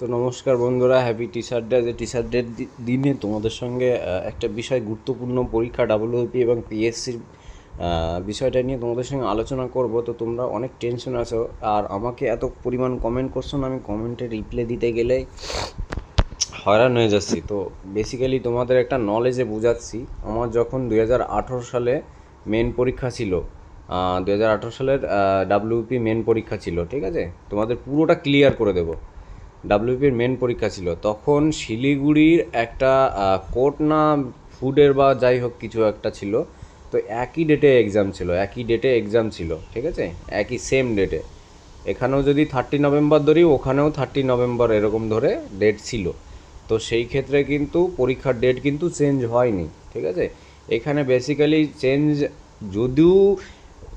তো নমস্কার বন্ধুরা happy T shirt day T shirt ডের দিনে তোমাদের সঙ্গে একটা বিষয় গুরুত্বপূর্ণ পরীক্ষা ডাব্লিউপি এবং পিএসসির বিষয়টা নিয়ে তোমাদের সঙ্গে আলোচনা করব। তো তোমরা অনেক টেনশন আছো, আর আমাকে এত পরিমাণ কমেন্ট করছ না, আমি কমেন্টে রিপ্লাই দিতে গেলেই হয়রান হয়ে যাচ্ছি। তো বেসিক্যালি তোমাদের একটা নলেজে বোঝাচ্ছি, আমার যখন দু হাজার আঠেরো সালে মেন পরীক্ষা ছিল দু হাজার আঠারো সালের ডাব্লিউপি মেন পরীক্ষা ছিল, ঠিক আছে? তোমাদের পুরোটা ক্লিয়ার করে দেবো। ডাব্লিউপির মেন পরীক্ষা ছিল। তখন শিলিগুড়ির একটা কোর্ট না ফুডের বা যাই হোক কিছু একটা ছিল। তো একই ডেটে এক্সাম ছিল, একই ডেটে এক্সাম ছিল, ঠিক আছে? একই সেম ডেটে এখানেও যদি থার্টি নভেম্বর ধরি, ওখানেও থার্টি নভেম্বর এরকম ধরে ডেট ছিল। তো সেই ক্ষেত্রে কিন্তু পরীক্ষার ডেট কিন্তু চেঞ্জ হয়নি, ঠিক আছে? এখানে বেসিক্যালি চেঞ্জ যদিও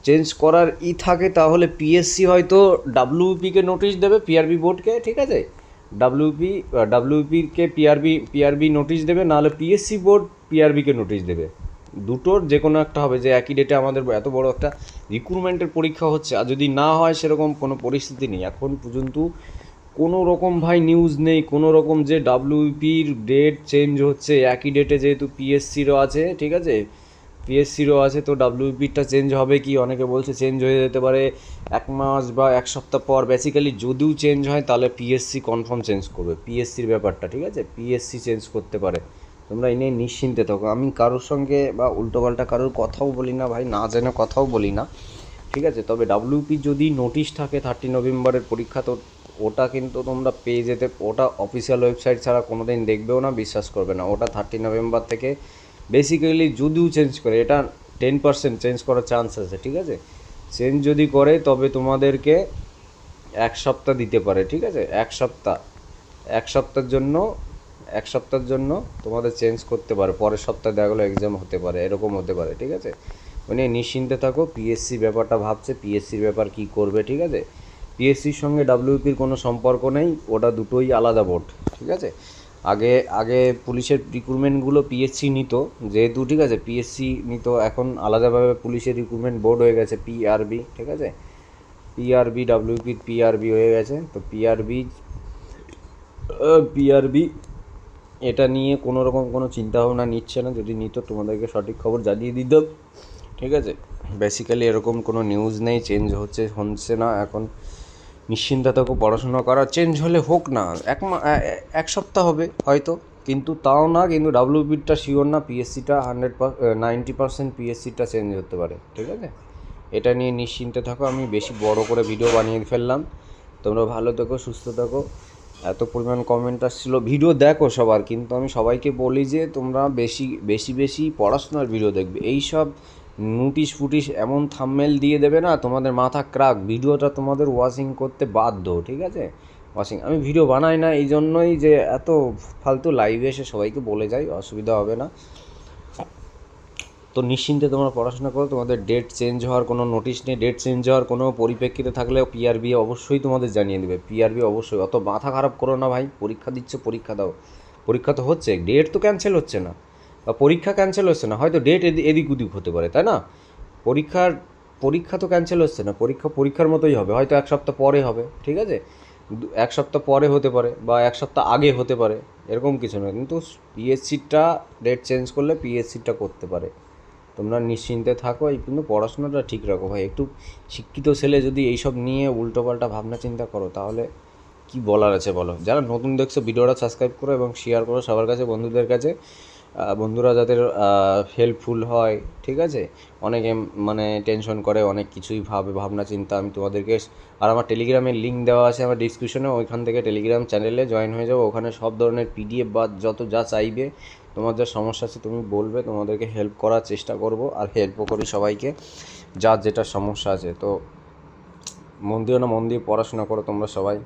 চেঞ্জ করার ই থাকে, তাহলে পিএসসি হয়তো ডাব্লিউপিকে নোটিশ দেবে পিআরবি বোর্ডকে ঠিক আছে? ডাব্লিউপি ডাব্লিউপিকে পিআরবি পিআরবি নোটিশ দেবে, নাহলে পিএসসি বোর্ড পিআরবিকে নোটিশ দেবে। দুটোর যে কোনো একটা হবে, যে একই ডেটে আমাদের এত বড় একটা রিক্রুটমেন্টের পরীক্ষা হচ্ছে, আর যদি না হয় সেরকম কোনো পরিস্থিতি নেই। এখন পর্যন্ত কোনো রকম ভাই নিউজ নেই, কোনো রকম যে ডাব্লিউপির ডেট চেঞ্জ হচ্ছে, একই ডেটে যেহেতু পিএসসিরও আছে, ঠিক আছে? পিএসসিরও আছে, তো ডাব্লিউপিটা চেঞ্জ হবে কি? অনেকে বলছে চেঞ্জ হয়ে যেতে পারে এক মাস বা এক সপ্তাহ পর। বেসিক্যালি যদিও চেঞ্জ হয়, তাহলে পিএসসি কনফার্ম চেঞ্জ করবে। পিএসসির ব্যাপারটা, ঠিক আছে? পিএসসি চেঞ্জ করতে পারে। তোমরা এই নিয়ে নিশ্চিন্তে থাকো। আমি কারোর সঙ্গে বা উল্টোপাল্টা কারোর কথাও বলি না ভাই, না জেনে কথাও বলি না, ঠিক আছে? তবে ডাব্লিউপি যদি নোটিশ থাকে থার্টি নভেম্বরের পরীক্ষা, তো ওটা কিন্তু তোমরা পেয়ে যেতে, ওটা অফিসিয়াল ওয়েবসাইট ছাড়া কোনো দিন দেখবেও না, বিশ্বাস করবে না। ওটা থার্টি নভেম্বর থেকে বেসিক্যালি যদিও চেঞ্জ করে, এটা টেন পার্সেন্ট চেঞ্জ করার চান্স আছে, ঠিক আছে? চেঞ্জ যদি করে, তবে তোমাদেরকে এক সপ্তাহ দিতে পারে, ঠিক আছে? এক সপ্তাহ। এক সপ্তাহের জন্য, এক সপ্তাহের জন্য তোমাদের চেঞ্জ করতে পারে। পরের সপ্তাহে দেখা গেলো এক্সাম হতে পারে, এরকম হতে পারে, ঠিক আছে? মানে নিশ্চিন্তে থাকো পিএসসি ব্যাপারটা ভাবছে পিএসসির ব্যাপার কি করবে, ঠিক আছে? পিএসসির সঙ্গে ডাব্লিউপির কোনো সম্পর্ক নেই, ওটা দুটোই আলাদা বোর্ড ঠিক আছে? আগে আগে পুলিশের রিক্রুটমেন্টগুলো পিএসসি নিত, যেহেতু, ঠিক আছে পিএসসি নিত, এখন আলাদাভাবে পুলিশের রিক্রুটমেন্ট বোর্ড হয়ে গেছে পিআরবি ঠিক আছে? পিআরবি ডাব্লিউপির পিআরবি হয়ে গেছে, তো পিআরবি পিআরবি এটা নিয়ে কোনো রকম কোনো চিন্তাভাবনা নিচ্ছে না, যদি নিত তোমাদেরকে সঠিক খবর জানিয়ে দিতাম, ঠিক আছে? বেসিক্যালি এরকম কোনো নিউজ নেই চেঞ্জ হচ্ছে হচ্ছে না এখন। নিশ্চিন্তে থাকো পড়াশোনা করা চেঞ্জ হলে হোক না, এক এক সপ্তাহ হবে হয়তো, কিন্তু তাও না, কিন্তু ডাব্লিউবিটা শিওর না পিএসসিটা হান্ড্রেড নাইনটি পার্সেন্ট পিএসসিটা চেঞ্জ হতে পারে, ঠিক আছে? এটা নিয়ে নিশ্চিন্তে থাকো, আমি বেশি বড় করে ভিডিও বানিয়ে ফেললাম। তোমরা ভালো থেকো, সুস্থ থাকো। এত পরিমাণ কমেন্ট আসছিল ভিডিও দেখো সবার, কিন্তু আমি সবাইকে বলি যে তোমরা বেশি বেশি বেশি পড়াশোনার ভিডিও দেখবে। এই সব নোটিশ ফুটিশ এমন থাম্মেল দিয়ে দেবে না, তোমাদের মাথা ক্রাক ভিডিওটা তোমাদের ওয়াচিং করতে বাধ্য, ঠিক আছে? ওয়াশিং আমি ভিডিও বানাই না, এই জন্যই যে এত ফালতু লাইভে এসে সবাইকে বলে যাই, অসুবিধা হবে না। তো নিশ্চিন্তে তোমরা পড়াশোনা করো, তোমাদের ডেট চেঞ্জ হওয়ার কোনো নোটিশ নেই। ডেট চেঞ্জ হওয়ার কোনো পরিপ্রেক্ষিতে থাকলে পিআরবি অবশ্যই তোমাদের জানিয়ে দেবে। পিআরবি অবশ্যই। অত মাথা খারাপ করো না ভাই, পরীক্ষা দিচ্ছ, পরীক্ষা দাও। পরীক্ষা তো হচ্ছে ডেট তো ক্যান্সেল হচ্ছে না। পরীক্ষা ক্যান্সেল হচ্ছে না, হয়তো ডেট এদিক ওদিক হতে পারে, তাই না? পরীক্ষার, পরীক্ষা তো ক্যান্সেল হচ্ছে না, পরীক্ষা, পরীক্ষার মতোই হবে, হয়তো এক সপ্তাহ পরে হবে, ঠিক আছে? এক সপ্তাহ পরে হতে পারে বা এক সপ্তাহ আগে হতে পারে, এরকম কিছু না কিন্তু পিএসসিটা ডেট চেঞ্জ করলে পিএসসিটা করতে পারে। তোমরা নিশ্চিন্তে থাকো, এই কিন্তু পড়াশোনাটা ঠিক রাখো ভাই, একটু শিক্ষিত ছেলে যদি এইসব নিয়ে উল্টোপাল্টা ভাবনা চিন্তা করো, তাহলে কি বলার আছে বলো? যারা নতুন দেখছ, ভিডিওটা সাবস্ক্রাইব করো এবং শেয়ার করো সবার কাছে, বন্ধুদের কাছে। বন্ধুরা যাদের হেল্পফুল হয়, ঠিক আছে? অনেকে মানে টেনশন করে, অনেক কিছুই ভাবে, ভাবনা, চিন্তা, আমি তোমাদেরকে আর আমার টেলিগ্রামের লিঙ্ক দেওয়া আছে আমার ডিসক্রিপশনে ওইখান থেকে টেলিগ্রাম চ্যানেলে জয়েন হয়ে যাব। ওখানে সব ধরনের পিডিএফ বা যত যা চাইবে, তোমার যা সমস্যা আছে তুমি বলবে, তোমাদেরকে হেল্প করার চেষ্টা করব আর হেল্পও করি সবাইকে, যার যেটা সমস্যা আছে। তো মন দিও না, মন দিয়ে পড়াশোনা করো তোমরা সবাই।